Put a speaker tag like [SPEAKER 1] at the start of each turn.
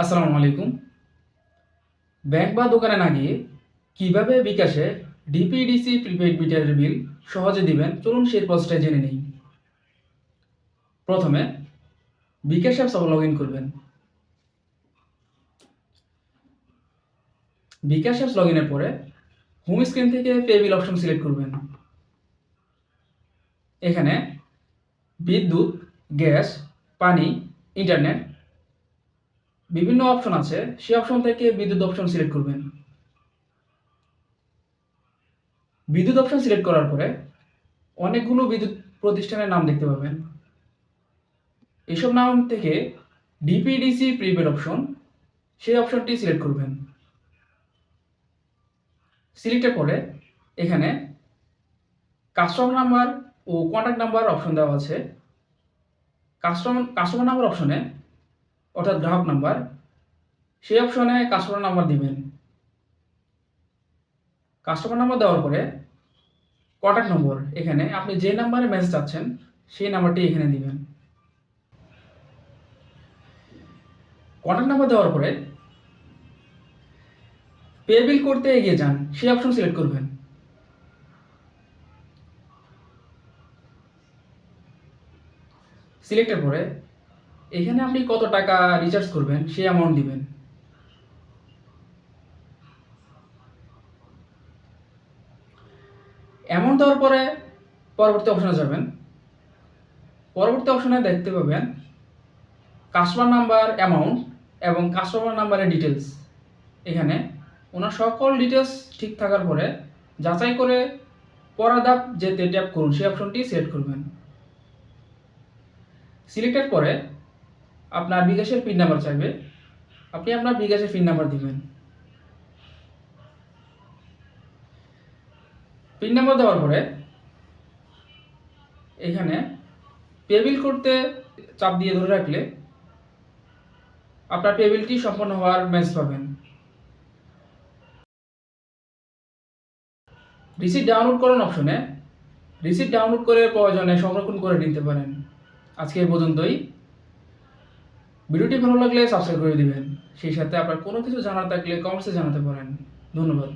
[SPEAKER 1] আসসালামু আলাইকুম। ব্যাংক বা দোকানে না গিয়ে কীভাবে বিকাশে ডিপিডিসি প্রিপেইড মিটারের বিল সহজে দিবেন? চলুন সেই প্রসেসটা জেনে নেই। প্রথমে বিকাশ অ্যাপস লগ ইন করবেন। বিকাশ অ্যাপস লগ ইনের পরে হোম স্ক্রিন থেকে পে বিল অপশন সিলেক্ট করবেন। এখানে বিদ্যুৎ, গ্যাস, পানি ইন্টারনেট বিভিন্ন অপশন আছে। সেই অপশন থেকে বিদ্যুৎ অপশন সিলেক্ট করবেন। বিদ্যুৎ অপশন সিলেক্ট করার পরে অনেকগুলো বিদ্যুৎ প্রতিষ্ঠানের নাম দেখতে পাবেন। এসব নাম থেকে ডিপিডিসি প্রিপেড অপশন সেই অপশনটি সিলেক্ট করবেন। সিলেক্টের পরে এখানে কাস্টমার নাম্বার ও কন্ট্যাক্ট নাম্বার অপশন দেওয়া আছে। কাস্টমার কাস্টমার নাম্বার অপশনে অর্থাৎ গ্রাহক নাম্বার, সেই অপশনে কাস্টমার নাম্বার দিবেন। কাস্টমার নাম্বার দেওয়ার পরে কন্ট্যাক্ট নম্বর এখানে আপনি যে নাম্বারে মেসেজ চাচ্ছেন সেই নাম্বারটি এখানে দিবেন। কন্ট্যাক্ট নাম্বার দেওয়ার পরে পে বিল করতে এগিয়ে যান, সেই অপশন সিলেক্ট করবেন। সিলেক্টের পরে এখানে আপনি কত টাকা রিচার্জ করবেন? সেই অ্যামাউন্ট দিবেন। অ্যামাউন্ট দেওয়ার পরে পরবর্তী অপশনে যাবেন। পরবর্তী অপশনে দেখতে পাবেন কাস্টমার নাম্বার অ্যামাউন্ট এবং কাস্টমার নাম্বারের ডিটেলস এখানে ওনার সকল ডিটেলস ঠিক থাকার পরে যাচাই করে পরের ধাপ যেতে ট্যাপ করুন সেই অপশনটি সিলেক্ট করবেন। সিলেক্টের পরে আপনার বিকাশের পিন নাম্বার চাইবে। আপনি আপনার বিকাশের পিন নাম্বার দিবেন। পিন নাম্বার দেওয়ার পরে এখানে পেবিল করতে চাপ দিয়ে ধরে রাখলে আপনার পেবিলটি সম্পন্ন হওয়ার মেসেজ পাবেন। রিসিট ডাউনলোড করুন অপশনে রিসিট ডাউনলোড করে প্রয়োজনে সংরক্ষণ করে নিতে পারেন। আজকে এই পর্যন্তই। ভিডিওটি ভালো লাগলে সাবস্ক্রাইব করে দিবেন। সেই সাথে আপনার কোনো কিছু জানার থাকলে কমেন্টসে জানাতে পারেন। ধন্যবাদ।